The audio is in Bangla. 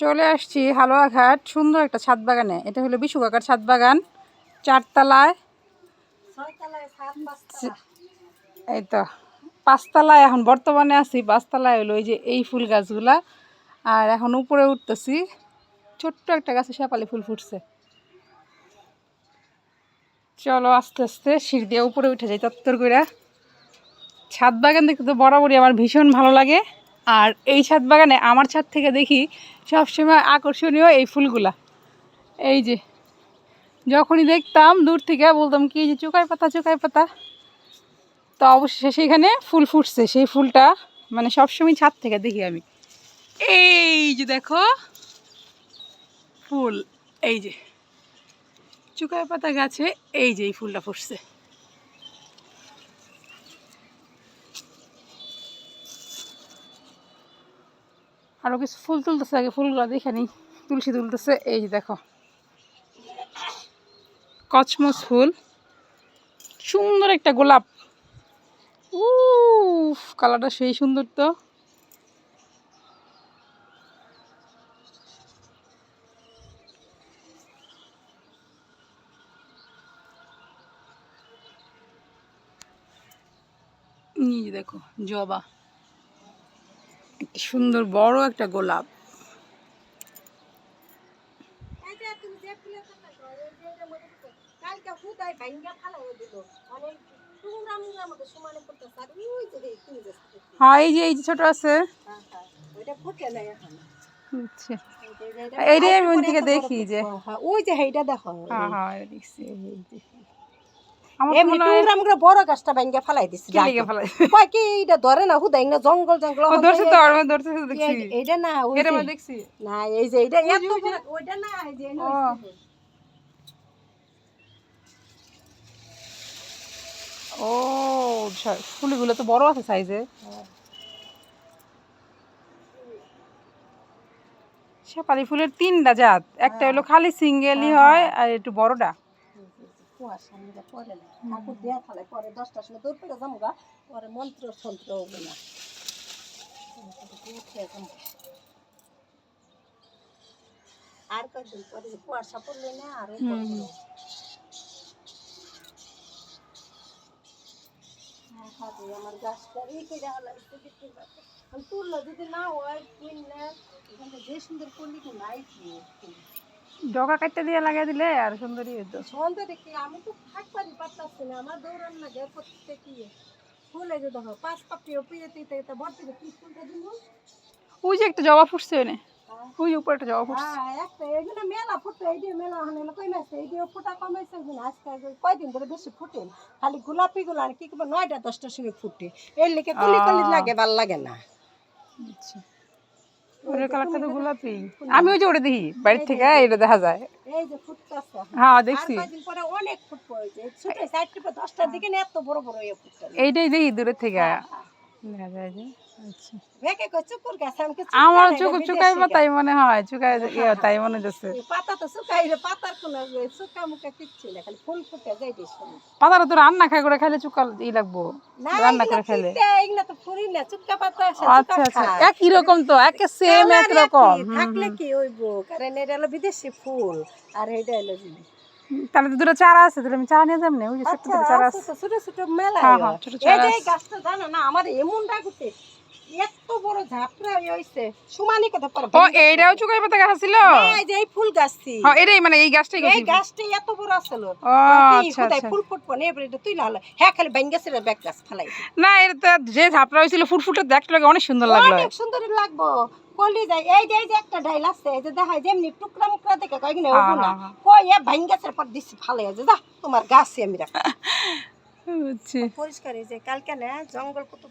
চলে আসছি হালুয়াঘাট সুন্দর একটা ছাদ বাগানে। এটা হলো বিশু কাকার ছাদ বাগান চারতলায়। এই তো পাঁচতলায় এখন বর্তমানে আছি পাঁচতলায় হলো ওই যে এই ফুল গাছগুলা। আর এখন উপরে উঠতেছি ছোট্ট একটা গাছে শেপালি ফুল ফুটছে। চলো আস্তে আস্তে সিঁড়ি দিয়ে উপরে উঠে যাই তত্তর করে ছাদ বাগান দেখতে তো বরাবরই আমার ভীষণ ভালো লাগে। আর এই ছাদ বাগানে আমার ছাদ থেকে দেখি সবসময় আকর্ষণীয় এই ফুলগুলা। এই যে, যখনই দেখতাম দূর থেকে বলতাম, কি যে চুকাই পাতা চুকাই পাতা। তো অবশেষে সেখানে ফুল ফুটছে। সেই ফুলটা মানে সবসময় ছাদ থেকে দেখি আমি। এই যে দেখো, ফুল। এই যে চুকাই পাতা গাছে এই যে এই ফুলটা ফুটছে। আরও কিছু ফুল তুলতেছে, আগে ফুলগুলো দেখে নিই। তুলসী তুলতেছে, এই যে দেখো। কচমচ ফুল। সুন্দর একটা গোলাপ। উফ, কালারটা সেই সুন্দর তো। এই যে দেখো, জবা। সুন্দর বড় একটা গোলাপ। হ্যাঁ এই যে এই যে ছোট আছে। আচ্ছা এইটাই আমি থেকে দেখি যে। ওই যে সেইটা দেখো। হ্যাঁ হ্যাঁ দেখছি। এমনি মনে হয় টুকরা বড় গাছটা ভাঙ্গা ফালাই দিছি কি লেগে কয় কি এটা ধরে না হুদাই না জঙ্গল জঙ্গল ও ধরছে তো আর ধরছে তো দেখছি। এইটা না ওই এটা যে- দেখছি। না এই যে এইটা এত ওইটা না এই যে ও। ও ফুলগুলো তো বড় আছে সাইজে শেপালি ফুলের তিনটা জাত। একটা হলো খালি সিঙ্গেলই হয়। আর একটু বড়টা। কুয়াশা নিয়ে পরে না। ঠাকুর দেয়া ফালাই পরে দশটার সময় দৌড় পেরে যাব গা পরে মন্ত্র সন্ত্র হবে না। আর কয়েকদিন পরে কুয়াশা পড়লে না আর হুম। আমার গাছটা করে দেখতে পাচ্ছি। আমি তুললো যদি না হয় কিনলে এখানে যে সুন্দর করলি নাই ডগা কাটতে দিয়ে লাগিয়ে দিলে আর সুন্দরই হতো সন্ধ্যা দেখি আমি তো থাকবারই পারতাছি না আমার দৌড়ান লাগে প্রত্যেক ইয়ে। ফুলে যে দেখো পাঁচ পাপড়িও পিয়ে তিতে এটা ভর্তি কি ফুলটা দিব ওই যে একটা জবা ফুটছে ওনে ওই উপরে একটা জবা ফুটছে। হ্যাঁ একটা এগুলো মেলা ফুটে এই যে মেলা হানে কই মাসে এই যে ফুটা কমাইছে কিনা আজকে কয়দিন ধরে বেশি ফুটে খালি গোলাপি গুলো আর কি করব নয়টা দশটার সময় ফুটে। এর লিখে কলি কলি লাগে ভালো লাগে না। আচ্ছা। ওরের কালারটা তো গোলাপি। আমি ওই যে ওটা দেখি বাড়ির থেকে এটা দেখা যায়। এই যে ফুটতেছে। হ্যাঁ দেখছি। অনেক ফুট পড়েছে। ছোট সাইড দশটার দিকে এত বড় বড় ফুটতে এইটাই দেখি দূরের থেকে। আচ্ছা। আমার চুক তাই মনে হয় চুকাই তাই মনে হচ্ছে পাতা তো শুকাই পাতার কোন শুকা মুখা কিচ্ছু না খালি ফুল ফুটে যাই দিস পাতাটা তো রান্না খাই করে খাইলে চুকাল ই লাগবো রান্না এগুলা করে খেলে এগুলা তো ফুরি না পাতা আচ্ছা আচ্ছা একই রকম তো একে সেম এক রকম থাকলে কি হইব? কারণ এটা হলো বিদেশি ফুল আর এটা হলো। তাহলে তো দুটো চারা আছে তাহলে আমি চারা নিয়ে যাব না? ওই যে আচ্ছা ছোট চারা আছে। আছে ছোট ছোট মেলা হ্যাঁ, হ্যাঁ, ছোট এই চারা যে এই আছে। গাছটা জানো না আমার এমন ডাকুতে এত বড় ঝাপড়া হইছে। সুমানি কথা পর ও এইটাও চুকাই পাতা গাছ ছিল? এই যে এই ফুল গাছটি। হ্যাঁ এটাই মানে এই গাছটাই এই গেছি গাছটা এত বড় আছিল ও আচ্ছা আচ্ছা। ফুল ফুটবো না এবারে এটা তুই হলো হ্যাঁ খালি ব্যাঙ্গাসের ব্যাগ গাছ ফেলাই না এটা তো যে ঝাপড়া হয়েছিল ফুটফুটে দেখতে লাগে অনেক সুন্দর লাগল। অনেক সুন্দর লাগবো। কলি যায় এই যে এই যে একটা ডাইল আছে এই যে দেখায় যেমনি টুকরা মুকরা দেখে কয় কিনা হ্যাঁ, না এ ভাঙ্গাসের পর দিছি ভালো আছে যা তোমার গাছে আমি রাখি বুঝছি। পরিষ্কার হয়েছে। কালকে না জঙ্গল কত